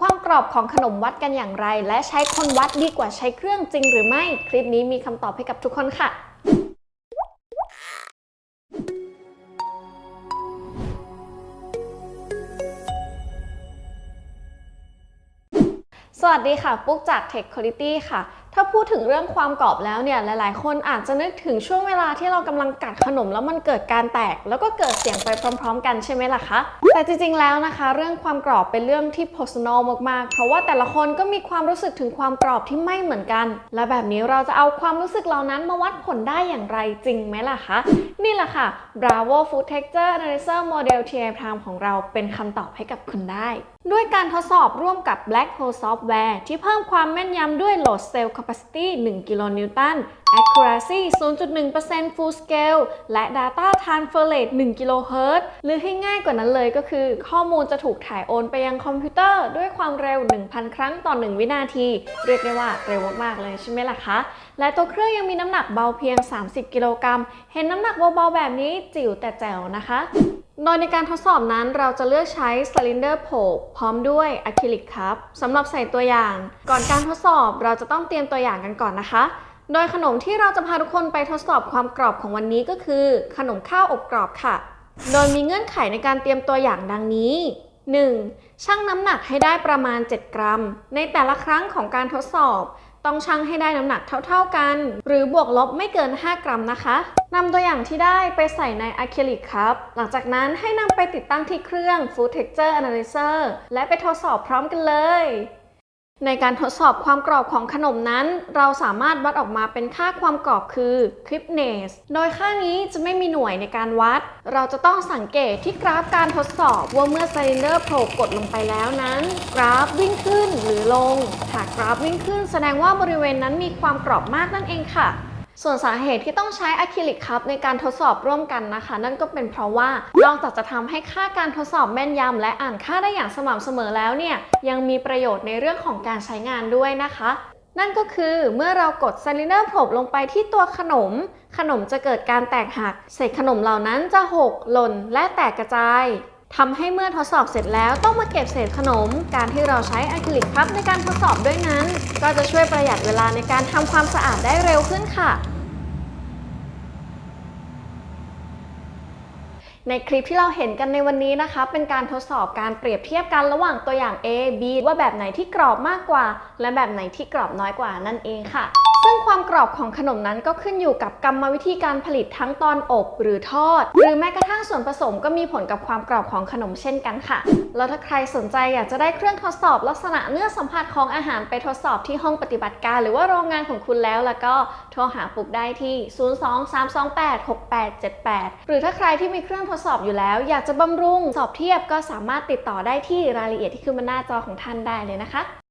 ความกรอบของขนมวัดกันอย่างไร และใช้คนวัดดีกว่าใช้เครื่องจริงหรือไม่ คลิปนี้มีคำตอบให้กับทุกคนค่ะสวัสดีค่ะ ปุ๊กจาก Tech Quality ค่ะ ถ้าพูดถึงเรื่องความกรอบแล้วเนี่ยหลายๆ คนอาจจะนึกถึงช่วงเวลาที่เรากำลังกัดขนมแล้วมันเกิดการแตก แล้วก็เกิดเสียงไปพร้อม ๆ กันใช่ไหมล่ะคะแต่จริงๆแล้วนะคะ เรื่องความกรอบเป็นเรื่องที่ personal มากๆ เพราะว่าแต่ละคนก็มีความรู้สึกถึงความกรอบที่ไม่เหมือนกัน และแบบนี้เราจะเอาความรู้สึกเหล่านั้นมาวัดผลได้อย่างไรจริงไหมล่ะคะนี่แหละค่ะ Bravo Food Texture Analyzer Model TI Prime ของเราเป็นคำตอบให้กับคุณได้ ด้วยการทดสอบร่วมกับ Black Hole Software ที่เพิ่มความแม่นยำด้วย Load Cell Capacity 1 กิโลนิวตัน Accuracy 0.1% Full Scale และ Data Transfer Rate 1 กิโลเฮิรตซ์หรือให้ง่ายกว่านั้นเลยก็คือข้อมูลจะถูกถ่ายโอนไปยังคอมพิวเตอร์ด้วยความเร็ว 1,000 ครั้งต่อ 1 วินาที เรียกได้ว่าเร็วมากๆเลยใช่ไหมล่ะคะ และตัวเครื่องยังมีน้ำหนักเบาเพียง 30 กิโลกรัม เห็นน้ำหนักเบาๆแบบนี้จิ๋วแต่แจ๋วนะคะ โดยในการทดสอบนั้นเราจะเลือกใช้สลินเดอร์โผกพร้อมด้วยอะคริลิกครับสำหรับใส่ตัวอย่าง ก่อนการทดสอบเราจะต้องเตรียมตัวอย่างกันก่อนนะคะ โดยขนมที่เราจะพาทุกคนไปทดสอบความกรอบของวันนี้ก็คือ ขนมข้าวอบกรอบค่ะ โดยมีเงื่อนไขในการเตรียมตัวอย่างดังนี้ 1. ชั่งน้ำหนักให้ได้ประมาณ 7 กรัม ในแต่ละครั้งของการทดสอบ ต้องชั่งให้ได้น้ำหนักเท่า ๆกัน หรือบวกลบไม่เกิน 5 กรัมนะคะนำตัวอย่างที่ได้ไปใส่ในอะคริลิกครับ หลังจากนั้นให้นำไปติดตั้งที่เครื่อง Food Texture Analyzer และไปทดสอบพร้อมกันเลย ในการทดสอบความกรอบของขนมนั้น เราสามารถวัดออกมาเป็นค่าความกรอบคือ Crispness โดยค่านี้จะไม่มีหน่วยในการวัด เราจะต้องสังเกตที่กราฟการทดสอบว่าเมื่อไซลินเดอร์โผล่กดลงไปแล้วนั้น กราฟวิ่งขึ้นหรือลง หากกราฟวิ่งขึ้นแสดงว่าบริเวณนั้นมีความกรอบมากนั่นเองค่ะ ส่วนสาเหตุที่ต้องใช้อะคริลิกคัพในการทดสอบร่วมกันนะคะ นั่นก็เป็นเพราะว่านอกจากจะทำให้ค่าการทดสอบแม่นยำและอ่านค่าได้อย่างสม่ำเสมอแล้วเนี่ยยังมีประโยชน์ในเรื่องของการใช้งานด้วยนะคะ นั่นก็คือเมื่อเรากด Cylinder Probe ลงไปที่ตัวขนม ขนมจะเกิดการแตกหักเศษขนมเหล่านั้นจะหกหล่นและแตกกระจายทำให้เมื่อทดสอบเสร็จแล้วต้องมาเก็บเศษขนม การที่เราใช้อะคริลิกพับในการทดสอบด้วยนั้น ก็จะช่วยประหยัดเวลาในการทำความสะอาดได้เร็วขึ้นค่ะ ในคลิปที่เราเห็นกันในวันนี้นะคะ เป็นการทดสอบการเปรียบเทียบกันระหว่างตัวอย่าง A B ว่าแบบไหนที่กรอบมากกว่า และแบบไหนที่กรอบน้อยกว่านั่นเองค่ะ ซึ่งความกรอบของขนมนั้นก็ขึ้นอยู่กับกรรมวิธีการผลิตทั้งตอนอบหรือทอด หรือแม้กระทั่งส่วนผสมก็มีผลกับความกรอบของขนมเช่นกันค่ะ แล้วถ้าใครสนใจอยากจะได้เครื่องทดสอบลักษณะเนื้อสัมผัสของอาหารไปทดสอบที่ห้องปฏิบัติการ หรือว่าโรงงานของคุณแล้วแล้วก็โทรหาปุกได้ที่ 023286878 หรือถ้าใครที่มีเครื่องทดสอบอยู่แล้ว อยากจะบำรุงสอบเทียบก็สามารถติดต่อได้ที่รายละเอียดที่ขึ้นบนหน้าจอของท่านได้เลยนะคะ